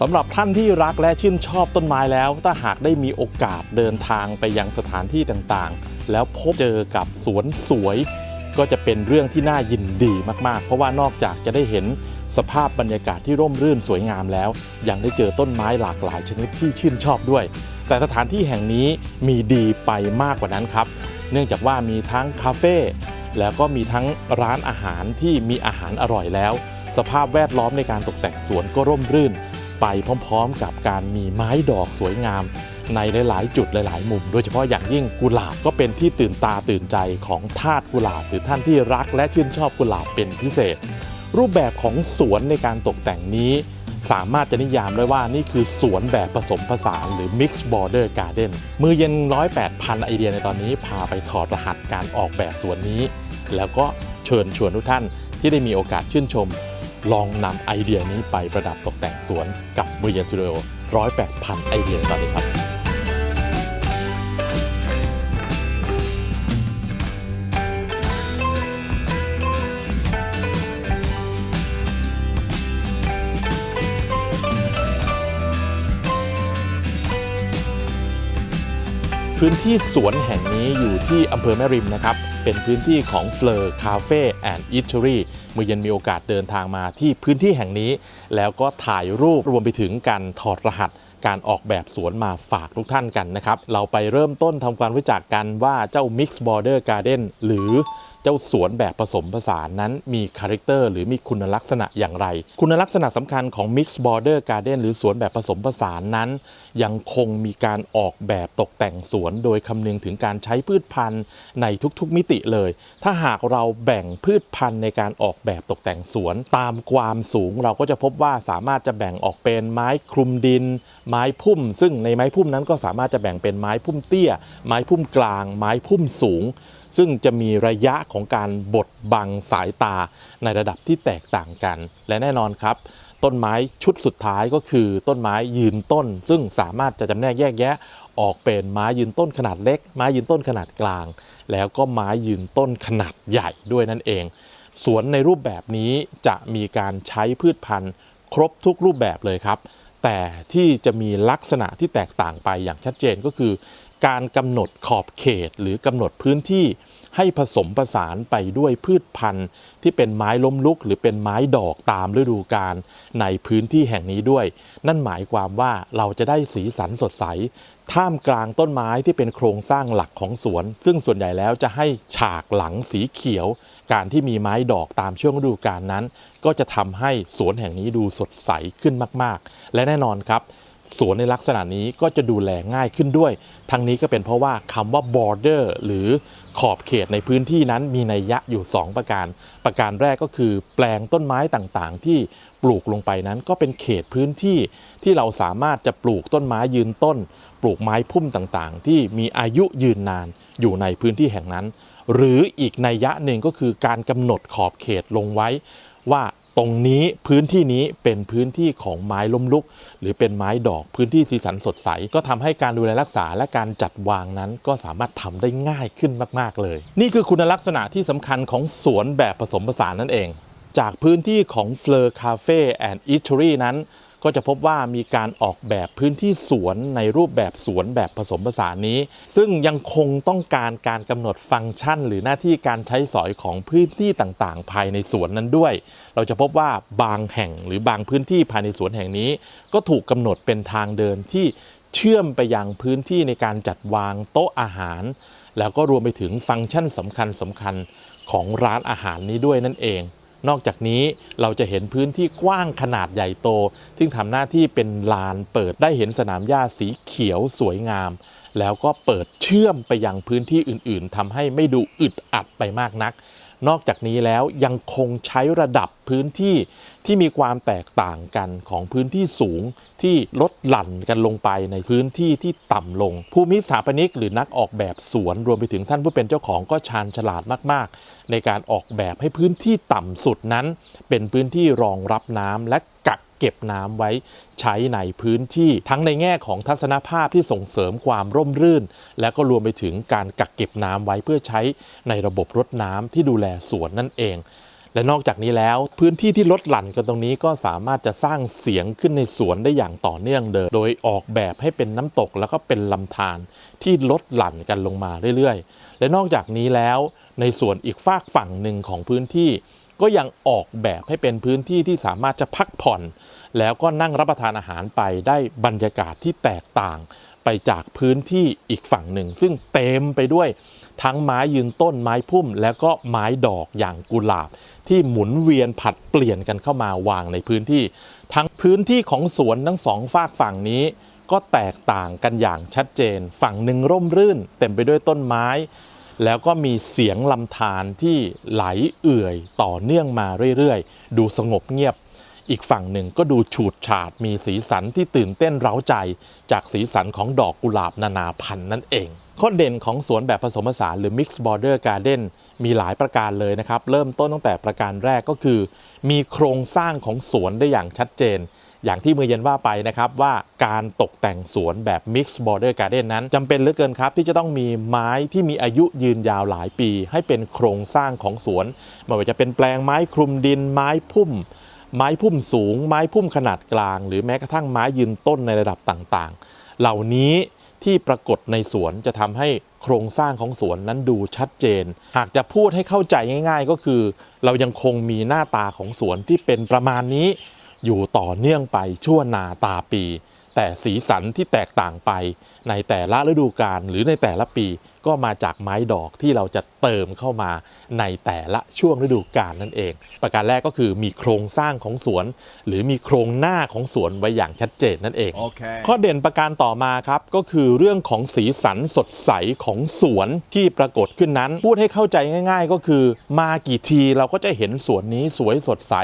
สำหรับท่านที่รักและชื่นชอบต้นไม้แล้ว ถ้าหากได้มีโอกาสเดินทางไปยังสถานที่ต่างๆ แล้วพบเจอกับสวนสวย ก็จะเป็นเรื่องที่น่ายินดีมากๆ เพราะว่านอกจากจะได้เห็นสภาพบรรยากาศที่ร่มรื่นสวยงามแล้ว ยังได้เจอต้นไม้หลากหลายชนิดที่ชื่นชอบด้วย แต่สถานที่แห่งนี้มีดีไปมากกว่านั้นครับ เนื่องจากว่ามีทั้งคาเฟ่แล้วก็มีทั้งร้านอาหารที่มีอาหารอร่อยแล้ว สภาพแวดล้อมในการตกแต่งสวนก็ร่มรื่น ไปพร้อมๆ กับการมีไม้ดอกสวยงาม ในหลาย ๆ จุดหลาย ๆ มุม โดยเฉพาะอย่างยิ่งกุหลาบก็เป็นที่ตื่นตาตื่นใจของทาสกุหลาบ หรือท่านที่รักและชื่นชอบกุหลาบเป็นพิเศษ รูปแบบของสวนในการตกแต่งนี้ สามารถจะนิยามได้ว่านี่คือสวนแบบผสมผสานหรือ Mixed Border Garden มือเย็นร้อยแปดพันไอเดียในตอนนี้พาไปถอดรหัสการออกแบบสวนนี้ แล้วก็เชิญชวนทุกท่านที่ได้มีโอกาสชื่นชม ลองนำไอเดียนี้ไปประดับตกแต่งสวนกับมือเย็นสตูดิโอร้อยแปดพันไอเดียตอนนี้ครับ พื้นที่สวนแห่งนี้อยู่ที่อำเภอแม่ริมนะครับ เป็นพื้นที่ของ f l e u r Cafe and Eatery เมื่อเย็นมีโอกาสเดินทางมาที่พื้นที่แห่งนี้ แล้วก็ถ่ายรูปรวมไปถึงการถอดรหัสการออกแบบสวนมาฝากทุกท่านกันนะครับ เราไปเริ่มต้นทำความรู้จักกันว่าเจ้า Mix Border Garden หรือ เจ้าสวนแบบผสมผสานนั้นมีคาแรคเตอร์หรือมีคุณลักษณะอย่างไร คุณลักษณะสำคัญของ Mix Border Garden หรือสวนแบบผสมผสานนั้น ยังคงมีการออกแบบตกแต่งสวน โดยคำนึงถึงการใช้พืชพันธุ์ในทุกๆมิติเลย ถ้าหากเราแบ่งพืชพันธุ์ในการออกแบบตกแต่งสวน ตามความสูงเราก็จะพบว่าสามารถจะแบ่งออกเป็นไม้คลุมดิน ไม้พุ่ม ซึ่งในไม้พุ่มนั้นก็สามารถจะแบ่งเป็นไม้พุ่มเตี้ย ไม้พุ่มกลาง ไม้พุ่มสูง ซึ่งจะมีระยะของการบดบังสายตาในระดับที่แตกต่างกัน และแน่นอนครับ ต้นไม้ชุดสุดท้ายก็คือต้นไม้ยืนต้น ซึ่งสามารถจะจำแนกแยกแยะ ออกเป็นไม้ยืนต้นขนาดเล็ก ไม้ยืนต้นขนาดกลาง แล้วก็ไม้ยืนต้นขนาดใหญ่ด้วยนั่นเอง สวนในรูปแบบนี้จะมีการใช้พืชพันธุ์ ครบทุกรูปแบบเลยครับ แต่ที่จะมีลักษณะที่แตกต่างไปอย่างชัดเจนก็คือการกำหนดขอบเขตหรือกำหนดพื้นที่ ให้ผสมผสานไปด้วยพืชพันธุ์ ที่เป็นไม้ล้มลุก หรือเป็นไม้ดอกตามฤดูกาลในพื้นที่แห่งนี้ด้วย นั่นหมายความว่าเราจะได้สีสันสดใส ท่ามกลางต้นไม้ที่เป็นโครงสร้างหลักของสวน ซึ่งส่วนใหญ่แล้วจะให้ฉากหลังสีเขียว การที่มีไม้ดอกตามช่วงฤดูกาลนั้น ก็จะทำให้สวนแห่งนี้ดูสดใสขึ้นมาก ๆ และแน่นอนครับสวนในลักษณะนี้ก็จะดูแลง่ายขึ้นด้วย ทั้งนี้ก็เป็นเพราะว่าคำว่า border หรือ ขอบเขตในพื้นที่นั้นมีนัยยะอยู่ 2 ประการ ประการแรกก็คือ แปลงต้นไม้ต่างๆ ที่ปลูกลงไปนั้นก็เป็นเขตพื้นที่ที่เราสามารถจะปลูกต้นไม้ยืนต้น ปลูกไม้พุ่มต่างๆ ที่มีอายุยืนนานอยู่ในพื้นที่แห่งนั้น หรืออีกนัยยะหนึ่งก็คือการกำหนดขอบเขตลงไว้ว่า ตรงนี้พื้นที่นี้เป็นพื้นที่ของไม้ล้มลุก หรือเป็นไม้ดอกพื้นที่สีสันสดใส ก็ทำให้การดูแลรักษาและการจัดวางนั้น ก็สามารถทำได้ง่ายขึ้นมาก ๆ เลย นี่คือคุณลักษณะที่สำคัญของสวนแบบผสมผสานนั่นเอง จากพื้นที่ของ f l e u r Cafe and Eatery นั้น ก็จะพบว่ามีการออกแบบพื้นที่สวนในรูปแบบสวนแบบผสมผสานนี้ ซึ่งยังคงต้องการการกำหนดฟังก์ชัน หรือหน้าที่การใช้สอยของพื้นที่ต่างๆ ภายในสวนนั้นด้วย เราจะพบว่าบางแห่งหรือบางพื้นที่ภายในสวนแห่งนี้ ก็ถูกกำหนดเป็นทางเดินที่เชื่อมไปยังพื้นที่ในการจัดวางโต๊ะอาหาร แล้วก็รวมไปถึงฟังก์ชันสำคัญสำคัญๆของร้านอาหารนี้ด้วยนั่นเอง นอกจากนี้เราจะเห็นพื้นที่กว้างขนาดใหญ่โต ซึ่งทำหน้าที่เป็นลานเปิดได้เห็นสนามหญ้าสีเขียวสวยงาม แล้วก็เปิดเชื่อมไปยังพื้นที่อื่น ๆทำให้ไม่ดูอึดอัดไปมากนัก นอกจากนี้แล้วยังคงใช้ระดับพื้นที่ที่มีความแตกต่างกันของพื้นที่สูงที่ลดหลั่นกันลงไปในพื้นที่ที่ต่ำลง ภูมิสถาปนิกหรือนักออกแบบสวนรวมไปถึงท่านผู้เป็นเจ้าของก็ชาญฉลาดมาก ๆ ในการออกแบบให้พื้นที่ต่ำสุดนั้น เป็นพื้นที่รองรับน้ำและกัก เก็บน้ำไว้ใช้ในพื้นที่ทั้งในแง่ของทัศนภาพที่ส่งเสริมความร่มรื่น และก็รวมไปถึงการกักเก็บน้ำไว้เพื่อใช้ในระบบรดน้ำที่ดูแลสวนนั่นเอง และนอกจากนี้แล้วพื้นที่ที่ลดหลั่นกันตรงนี้ก็สามารถจะสร้างเสียงขึ้นในสวนได้อย่างต่อเนื่องเดิมโดยออกแบบให้เป็นน้ำตกแล้วก็เป็นลำธารที่ลดหลั่นกันลงมาเรื่อยๆ และนอกจากนี้แล้วในส่วนอีกฝากฝั่งหนึ่งของพื้นที่ ก็ยังออกแบบให้เป็นพื้นที่ที่สามารถจะพักผ่อน แล้วก็นั่งรับประทานอาหารไปได้บรรยากาศที่แตกต่างไปจากพื้นที่อีกฝั่งหนึ่ง ซึ่งเต็มไปด้วยทั้งไม้ยืนต้นไม้พุ่ม แล้วก็ไม้ดอกอย่างกุหลาบ ที่หมุนเวียนผัดเปลี่ยนกันเข้ามาวางในพื้นที่ ทั้งพื้นที่ของสวนทั้งสองฝากฝั่งนี้ ก็แตกต่างกันอย่างชัดเจน ฝั่งหนึ่งร่มรื่น เต็มไปด้วยต้นไม้ แล้วก็มีเสียงลำธารที่ไหลเอื่อยต่อเนื่องมาเรื่อยๆ ดูสงบเงียบ อีกฝั่งหนึ่งก็ดูฉูดฉาดมีสีสันที่ตื่นเต้นเร้าใจ จากสีสันของดอกกุหลาบนานาพันธุ์นั่นเอง ข้อเด่นของสวนแบบผสมผสานหรือ Mixed Border Garden มีหลายประการเลยนะครับ เริ่มต้นตั้งแต่ประการแรกก็คือ มีโครงสร้างของสวนได้อย่างชัดเจน อย่างที่มือเย็นว่าไปนะครับว่าการตกแต่งสวนแบบ Mixed Border Garden นั้นจำเป็นเหลือเกินครับ ที่จะต้องมีไม้ที่มีอายุยืนยาวหลายปี ให้เป็นโครงสร้างของสวนไม่ว่าจะเป็นแปลงไม้คลุมดินไม้พุ่ม ไม้พุ่มสูง ไม้พุ่มขนาดกลาง หรือแม้กระทั่งไม้ยืนต้นในระดับต่างๆ เหล่านี้ที่ปรากฏในสวนจะทำให้โครงสร้างของสวนนั้นดูชัดเจน หากจะพูดให้เข้าใจง่าย ๆ ก็คือ เรายังคงมีหน้าตาของสวนที่เป็นประมาณนี้ อยู่ต่อเนื่องไปชั่วนาตาปี แต่สีสันที่แตกต่างไปในแต่ละฤดูกาลหรือในแต่ละปี ก็มาจากไม้ดอกที่เราจะเติมเข้ามาในแต่ละช่วงฤดูกาลนั่นเอง ประการแรกก็คือมีโครงสร้างของสวน หรือมีโครงหน้าของสวนไว้อย่างชัดเจนนั่นเอง Okay. ข้อเด่นประการต่อมาครับก็คือเรื่องของสีสันสดใสของสวนที่ปรากฏขึ้นนั้น พูดให้เข้าใจง่าย ๆ ก็คือ มากี่ทีเราก็จะเห็นสวนนี้สวยสดใส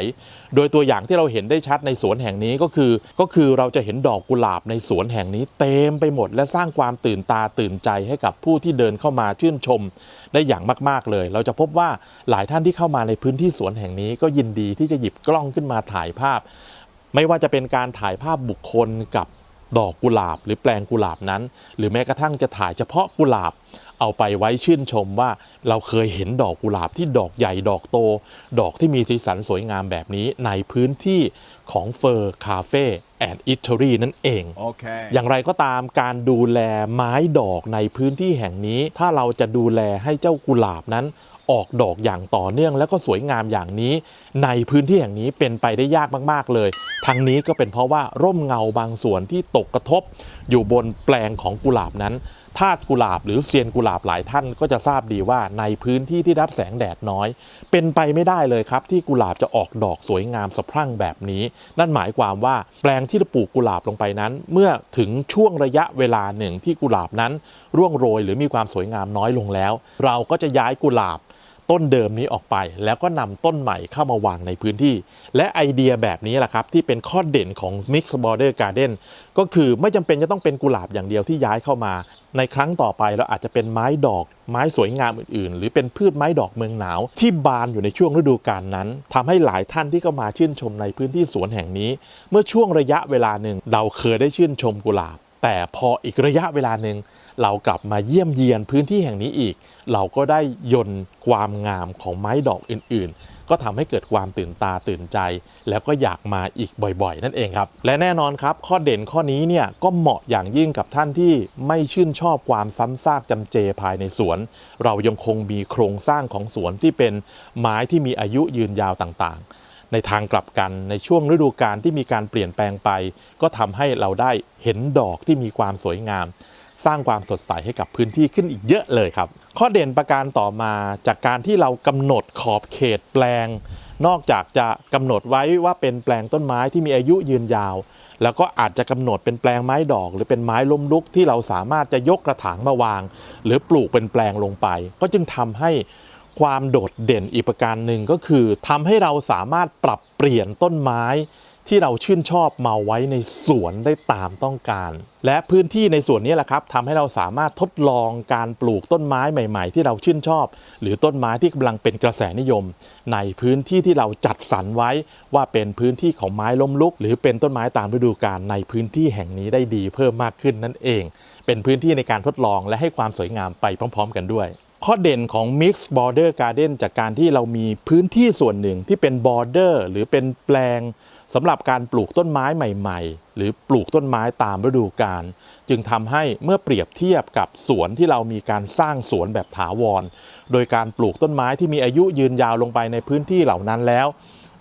โดยตัวอย่างที่เราเห็นได้ชัดในสวนแห่งนี้ก็คือ ก็คือเราจะเห็นดอกกุหลาบในสวนแห่งนี้เต็มไปหมด และสร้างความตื่นตาตื่นใจให้กับผู้ที่เดินเข้ามาชื่นชม ได้อย่างมาก ๆเลย เราจะพบว่าหลายท่านที่เข้ามาในพื้นที่สวนแห่งนี้ ก็ยินดีที่จะหยิบกล้องขึ้นมาถ่ายภาพ ไม่ว่าจะเป็นการถ่ายภาพบุคคลกับ ดอกกุหลาบ หรือแปลงกุหลาบนั้น หรือแม้กระทั่งจะถ่ายเฉพาะกุหลาบ เอาไปไว้ชื่นชมว่าเราเคยเห็นดอกกุหลาบที่ดอกใหญ่ดอกโต ดอกที่มีสีสันสวยงามแบบนี้ในพื้นที่ของเฟอร์คาเฟ่แอนด์อิตอรี่นั่นเอง Okay. อย่างไรก็ตามการดูแลไม้ดอกในพื้นที่แห่งนี้ ถ้าเราจะดูแลให้เจ้ากุหลาบนั้น ออกดอกอย่างต่อเนื่อง แล้วก็สวยงามอย่างนี้ ในพื้นที่แห่งนี้เป็นไปได้ยากมากๆเลย ทั้งนี้ก็เป็นเพราะว่าร่มเงาบางส่วนที่ตกกระทบ อยู่บนแปลงของกุหลาบนั้นทาสกุหลาบหรือเซียนกุหลาบหลายท่านก็จะทราบดีว่าในพื้นที่ที่รับแสงแดดน้อย เป็นไปไม่ได้เลยครับ ที่กุหลาบจะออกดอกสวยงามสะพรั่งแบบนี้ นั่นหมายความว่าแปลงที่เราปลูกกุหลาบลงไปนั้น เมื่อถึงช่วงระยะเวลาหนึ่งที่กุหลาบนั้น ร่วงโรยหรือมีความสวยงามน้อยลงแล้ว เราก็จะย้ายกุหลาบ ต้นเดิมนี้ออกไป แล้วก็นำต้นใหม่เข้ามาวางในพื้นที่ และไอเดียแบบนี้แหละครับที่เป็นข้อเด่นของ Mix Border Garden ก็คือไม่จำเป็นจะต้องเป็นกุหลาบอย่างเดียวที่ย้ายเข้ามา ในครั้งต่อไปเราอาจจะเป็นไม้ดอก ไม้สวยงามอื่นๆ หรือเป็นพืชไม้ดอกเมืองหนาว ที่บานอยู่ในช่วงฤดูกาลนั้นทำให้หลายท่านที่เข้ามาชื่นชมในพื้นที่สวนแห่งนี้ เมื่อช่วงระยะเวลาหนึ่งเราเคยได้ชื่นชมกุหลาบ แต่พออีกระยะเวลาหนึ่ง เรากลับมาเยี่ยมเยียนพื้นที่แห่งนี้อีก เราก็ได้ยนต์ความงามของไม้ดอกอื่นๆ ก็ทำให้เกิดความตื่นตาตื่นใจ แล้วก็อยากมาอีกบ่อยๆ นั่นเองครับ และแน่นอนครับ ข้อเด่นข้อนี้เนี่ยก็เหมาะอย่างยิ่งกับท่านที่ไม่ชื่นชอบความซ้ำซากจำเจภายในสวน เรายังคงมีโครงสร้างของสวนที่เป็นไม้ที่มีอายุยืนยาวต่างๆในทางกลับกันในช่วงฤดูกาลที่มีการเปลี่ยนแปลงไป ก็ทำให้เราได้เห็นดอกที่มีความสวยงาม สร้างความสดใสให้กับพื้นที่ขึ้นอีกเยอะเลยครับ ข้อเด่นประการต่อมาจากการที่เรากำหนดขอบเขตแปลง นอกจากจะกำหนดไว้ว่าเป็นแปลงต้นไม้ที่มีอายุยืนยาว แล้วก็อาจจะกำหนดเป็นแปลงไม้ดอก หรือเป็นไม้ล้มลุกที่เราสามารถจะยกกระถางมาวาง หรือปลูกเป็นแปลงลงไป ก็จึงทำให้ความโดดเด่นอีกประการหนึ่งก็คือทำให้เราสามารถปรับเปลี่ยนต้นไม้ ที่เราชื่นชอบมาไว้ในสวนได้ตามต้องการ และพื้นที่ในสวนนี้แหละครับทำให้เราสามารถทดลองการปลูกต้นไม้ใหม่ ๆ ที่เราชื่นชอบ หรือต้นไม้ที่กำลังเป็นกระแสนิยม ในพื้นที่ที่เราจัดสรรไว้ว่าเป็นพื้นที่ของไม้ล้มลุก หรือเป็นต้นไม้ตามฤดูกาลในพื้นที่แห่งนี้ได้ดีเพิ่มมากขึ้นนั่นเอง เป็นพื้นที่ในการทดลองและให้ความสวยงามไปพร้อม ๆ กันด้วย ข้อเด่นของ Mix Border Garden จากการที่เรามีพื้นที่ส่วนหนึ่งที่เป็น border หรือเป็นแปลงสำหรับการปลูกต้นไม้ใหม่ๆ หรือปลูกต้นไม้ตามฤดูกาลจึงทำให้เมื่อเปรียบเทียบกับสวนที่เรามีการสร้างสวนแบบถาวร โดยการปลูกต้นไม้ที่มีอายุยืนยาวลงไปในพื้นที่เหล่านั้นแล้ว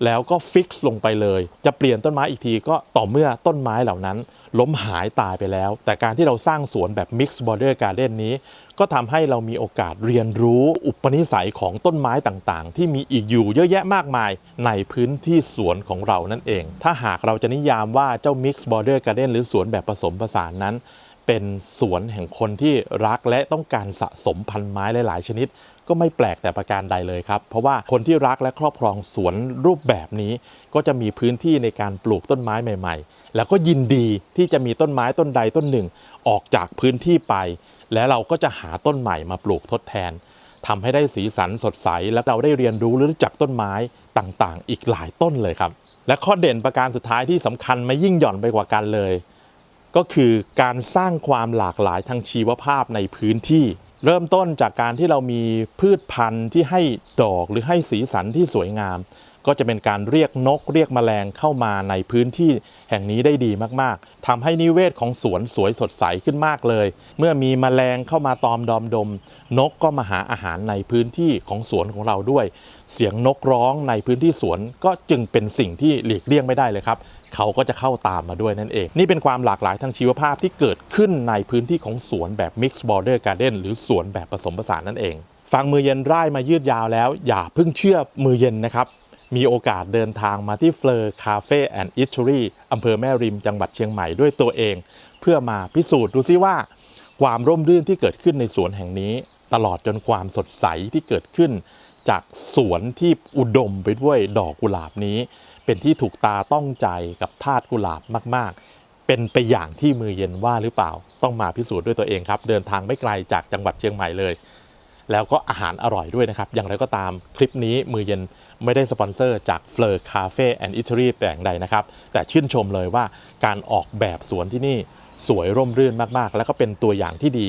แล้วก็ฟิกซ์ลงไปเลย จะเปลี่ยนต้นไม้อีกทีก็ต่อเมื่อต้นไม้เหล่านั้น ล้มหายตายไปแล้ว แต่การที่เราสร้างสวนแบบ Mix Border Garden นี้ ก็ทำให้เรามีโอกาสเรียนรู้อุปนิสัยของต้นไม้ต่างๆ ที่มีอีกอยู่เยอะแยะมากมายในพื้นที่สวนของเรานั่นเอง ถ้าหากเราจะนิยามว่าเจ้า Mix Border Garden หรือสวนแบบผสมผสานนั้นเป็นสวนแห่งคนที่รักและต้องการสะสมพันไม้หลาย ๆ ชนิด ก็ไม่แปลกแต่ประการใดเลยครับ เพราะว่าคนที่รักและครอบครองสวนรูปแบบนี้ ก็จะมีพื้นที่ในการปลูกต้นไม้ใหม่ ๆ แล้วก็ยินดีที่จะมีต้นไม้ต้นใดต้นหนึ่ง ออกจากพื้นที่ไป และเราก็จะหาต้นใหม่มาปลูกทดแทนทำให้ได้สีสันสดใส และเราได้เรียนรู้รู้จักต้นไม้ต่างๆ อีกหลายต้นเลยครับ และข้อเด่นประการสุดท้ายที่สำคัญไม่ยิ่งหย่อนไปกว่ากันเลย ก็คือการสร้างความหลากหลายทางชีวภาพในพื้นที่ เริ่มต้นจากการที่เรามีพืชพันธุ์ที่ให้ดอกหรือให้สีสันที่สวยงาม ก็จะเป็นการเรียกนกเรียกแมลงเข้ามาในพื้นที่แห่งนี้ได้ดีมากๆทำให้นิเวศของสวนสวยสดใสขึ้นมากเลย เมื่อมีแมลงเข้ามาตอมดอมดม นกก็มาหาอาหารในพื้นที่ของสวนของเราด้วย เสียงนกร้องในพื้นที่สวนก็จึงเป็นสิ่งที่หลีกเลี่ยงไม่ได้เลยครับเขาก็จะเข้าตามมาด้วยนั่นเอง นี่เป็นความหลากหลายทางชีวภาพที่เกิดขึ้นในพื้นที่ของสวนแบบ Mixed Border Garden หรือสวนแบบผสมผสานนั่นเอง ฟังมือเย็นไร่มายืดยาวแล้ว อย่าเพิ่งเชื่อมือเย็นนะครับ มีโอกาสเดินทางมาที่เฟลอร์คาเฟ่แอนด์อิตรีอำเภอแม่ริมจังหวัดเชียงใหม่ด้วยตัวเอง เพื่อมาพิสูจน์ดูซิว่า ความร่มรื่นที่เกิดขึ้นในสวนแห่งนี้ ตลอดจนความสดใสที่เกิดขึ้น จากสวนที่อุดมไปด้วยดอกกุหลาบนี้ เป็นที่ถูกตาต้องใจกับทาสกุหลาบมาก ๆ เป็นไปอย่างที่มือเย็นว่าหรือเปล่า ต้องมาพิสูจน์ด้วยตัวเองครับ เดินทางไม่ไกลจากจังหวัดเชียงใหม่เลย แล้วก็อาหารอร่อยด้วยนะครับ อย่างไรก็ตามคลิปนี้มือเย็นไม่ได้สปอนเซอร์จาก f l e u r Cafe and Eatery แต่อย่างใดนะครับ แต่ชื่นชมเลยว่าการออกแบบสวนที่นี่ สวยร่มรื่นมากๆ แล้วก็เป็นตัวอย่างที่ดี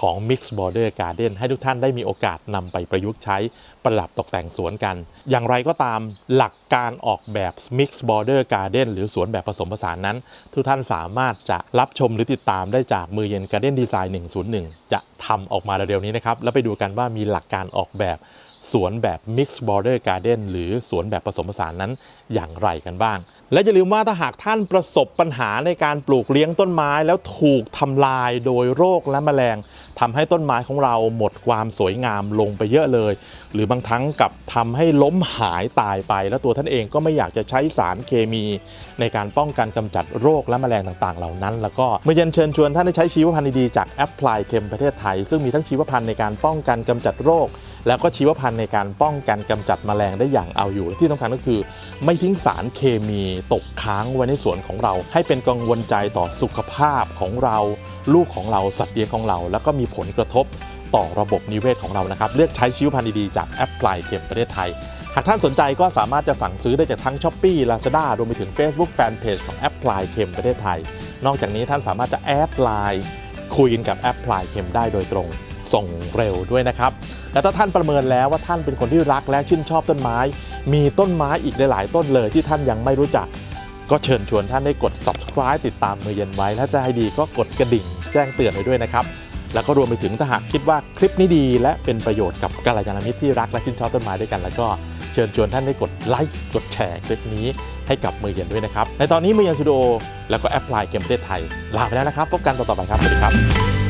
ของ Mix Border Garden ให้ทุกท่านได้มีโอกาสนำไปประยุกต์ใช้ประดับตกแต่งสวนกัน อย่างไรก็ตามหลักการออกแบบ Mix Border Garden หรือสวนแบบผสมผสานนั้น ทุกท่านสามารถจะรับชมหรือติดตามได้จากมือเย็น Garden Design 101 จะทำออกมาเร็วๆนี้นะครับ แล้วไปดูกันว่ามีหลักการออกแบบ สวนแบบ Mixed Border Garden หรือสวนแบบผสมผสานนั้นอย่างไรกันบ้าง และอย่าลืมว่าถ้าหากท่านประสบปัญหาในการปลูกเลี้ยงต้นไม้แล้วถูกทำลายโดยโรคและแมลงทำให้ต้นไม้ของเราหมดความสวยงามลงไปเยอะเลย หรือบางครั้งกับทำให้ล้มหายตายไป แล้วตัวท่านเองก็ไม่อยากจะใช้สารเคมี ในการป้องกันกำจัดโรคและแมลงต่างๆ เหล่านั้น แล้วก็เมื่อเย็นเชิญชวนท่านได้ใช้ชีวพันธุ์ดีๆจากแอปพลายเคมประเทศไทย ซึ่งมีทั้งชีวพันธุ์ในการป้องกันกำจัดโรค แล้วก็ชีวพันธุ์ในการป้องกันกำจัดแมลงได้อย่างเอาอยู่และที่สำคัญก็คือ ไม่ทิ้งสารเคมีตกค้างไว้ในสวนของเรา ให้เป็นกังวลใจต่อสุขภาพของเรา ลูกของเราสัตว์เลี้ยงของเรา แล้วก็มีผลกระทบต่อระบบนิเวศของเรานะครับ เลือกใช้ชีวพันธุ์ดีๆจากแอปพลายเข็มประเทศไทย หากท่านสนใจก็สามารถจะสั่งซื้อได้จากทั้ง s h อ p e e Lazada รวมไปถึง Facebook Fanpage ของแอปพลายเข็มประเทศไทย นอกจากนี้ท่านสามารถจะแอดไลน์คุยกันกับแอปพลายเข็มได้โดยตรง ส่งเร็วด้วยนะครับ และถ้าท่านประเมินแล้วว่าท่านเป็นคนที่รักและชื่นชอบต้นไม้ มีต้นไม้อีกหลาย ๆ ต้นเลยที่ท่านยังไม่รู้จัก ก็เชิญชวนท่านได้กด subscribe ติดตามมือเย็นไว้ ถ้าจะให้ดีก็กดกระดิ่งแจ้งเตือนไว้ด้วยนะครับ แล้วก็รวมไปถึงถ้าหากคิดว่าคลิปนี้ดี และเป็นประโยชน์กับกัลยาณมิตรที่รักและชื่นชอบต้นไม้ด้วยกัน แล้วก็เชิญชวนท่านได้กดไลค์กดแชร์คลิปนี้ให้กับมือเย็นด้วยนะครับ ในตอนนี้มือเย็นสตูดิโอแล้วก็แอปพลายเกมประเทศไทยลาไปแล้วนะครับ พบกันต่อๆไปครับ สวัสดีครับ